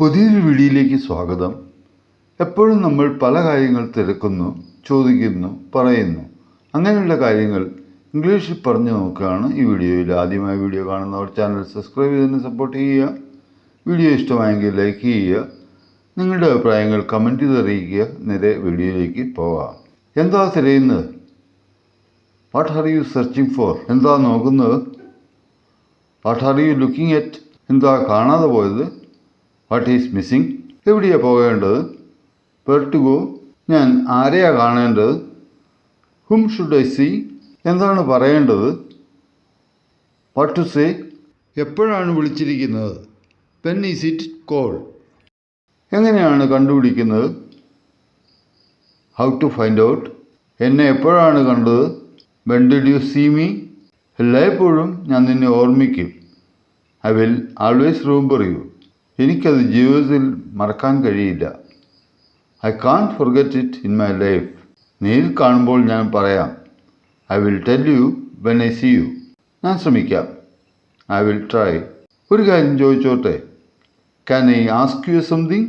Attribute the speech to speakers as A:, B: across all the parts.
A: പുതിയൊരു വീഡിയോയിലേക്ക് സ്വാഗതം. എപ്പോഴും നമ്മൾ പല കാര്യങ്ങൾ തിരക്കുന്നു ചോദിക്കുന്നു പറയുന്നു. അങ്ങനെയുള്ള കാര്യങ്ങൾ ഇംഗ്ലീഷിൽ പറഞ്ഞു നോക്കുകയാണ്. ഈ വീഡിയോയിൽ ആദ്യമായി വീഡിയോ കാണുന്നവർ ചാനൽ സബ്സ്ക്രൈബ് ചെയ്തതിന് സപ്പോർട്ട് ചെയ്യുക. വീഡിയോ ഇഷ്ടമായെങ്കിൽ ലൈക്ക് ചെയ്യുക. നിങ്ങളുടെ അഭിപ്രായങ്ങൾ കമന്റ് ചെയ്ത് അറിയിക്കുക. നേരെ വീഡിയോയിലേക്ക് പോകാം. എന്താ തിരയുന്നത്? What are you searching for എന്താ നോക്കുന്നത്? What are you looking at എന്താ കാണാതെ പോയത്? വാട്ട് ഈസ് മിസ്സിങ് എവിടെയാണ് പോകേണ്ടത്? വെർ ഗോ ഞാൻ ആരെയാ കാണേണ്ടത്? ഹും ഷുഡ് ഐ സി എന്താണ് പറയേണ്ടത്? വാട്ട് ടു സേ എപ്പോഴാണ് വിളിച്ചിരിക്കുന്നത്? പെൻ ഈസ് ഇറ്റ് കോൾ എങ്ങനെയാണ് കണ്ടുപിടിക്കുന്നത്? ഹൗ ടു ഫൈൻഡ് ഔട്ട് എന്നെ എപ്പോഴാണ് കണ്ടത്? When did you see me എല്ലായ്പ്പോഴും ഞാൻ നിന്നെ ഓർമ്മിക്കും. I will always room you എനിക്കത് ജീവിതത്തിൽ മറക്കാൻ കഴിയില്ല. I can't forget it in my life നേരിൽ കാണുമ്പോൾ ഞാൻ പറയാം I will tell you when I see you ഞാൻ ശ്രമിക്കാം. ഐ വിൽ ട്രൈ ഒരു കാര്യം ചോദിച്ചോട്ടെ? Can I ask you something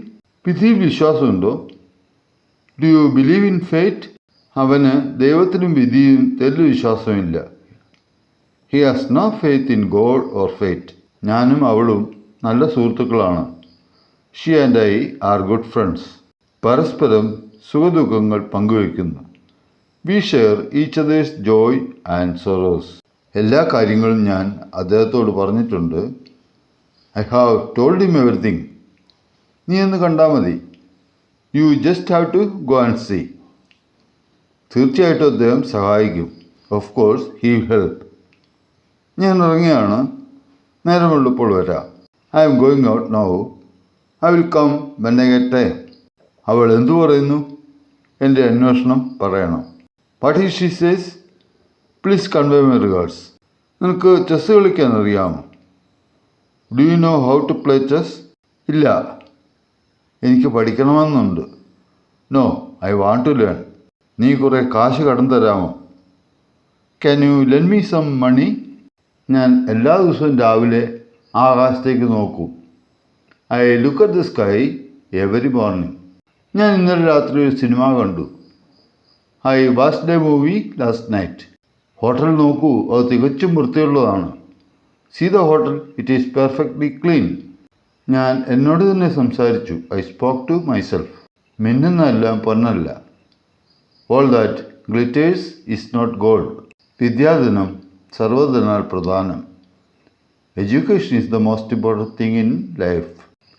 A: വിധിയിൽ വിശ്വാസമുണ്ടോ? Do you believe in fate അവന് ദൈവത്തിനും വിധിയും തെല്ലു വിശ്വാസമില്ല. He has no faith in God or fate ഞാനും അവളും നല്ല സുഹൃത്തുക്കളാണ്. She and I are good friends പരസ്പരം സുഖദുഃഖങ്ങൾ പങ്കുവയ്ക്കുന്നു. We share each other's joy and sorrows എല്ലാ കാര്യങ്ങളും ഞാൻ അദ്ദേഹത്തോട് പറഞ്ഞിട്ടുണ്ട്. I have told him everything നീ എന്ന് കണ്ടാൽ മതി. You just have to go and see തീർച്ചയായിട്ടും അദ്ദേഹം സഹായിക്കും. ഓഫ് കോഴ്സ് ഹീ ഹെൽപ്പ് ഞാൻ ഇറങ്ങിയാണ് നേരമുള്ളപ്പോൾ വരാം. I am going out now I will come when I get time അവൾ എന്തു പറയുന്നു? എന്റെ അന്വേഷണം പറയണം. What is she says please convey my regards നിനക്ക് ചെസ് കളിക്കാൻ അറിയാമോ do you know how to play chess ഇല്ല. എനിക്ക് പഠിക്കണമെന്നുണ്ട്. No I want to learn നീ കുറേ കാശ് കടം തരാമോ? Can you lend me some money ഞാൻ എല്ലാ ദിവസവും രാവിലെ ആകാശത്തേക്ക് നോക്കൂ. I look at the sky every morning. ഞാൻ ഇന്നലെ രാത്രി ഒരു സിനിമ കണ്ടു. I watch the movie last night. Hotel നോക്കൂ അത് തികച്ചും വൃത്തിയുള്ളതാണ്. See the hotel it is perfectly clean. ഞാൻ എന്നോട് തന്നെ സംസാരിച്ചു ഐ സ്പോക്ക് ടു മൈസെൽഫ്. മിന്നുന്നതെല്ലാം പൊന്നല്ല. All that glitters is not gold. വിദ്യാധനം സർവധനാൽ പ്രധാനം education is the most important thing in life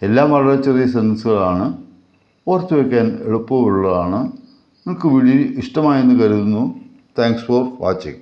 A: എല്ലാം വളരെ ചെറിയ സെൻസുകളാണ് ഓർത്തു വയ്ക്കാൻ എളുപ്പമുള്ളതാണ്. നിങ്ങൾക്ക് വീഡിയോ ഇഷ്ടമായെന്ന് കരുതുന്നു. Thanks for watching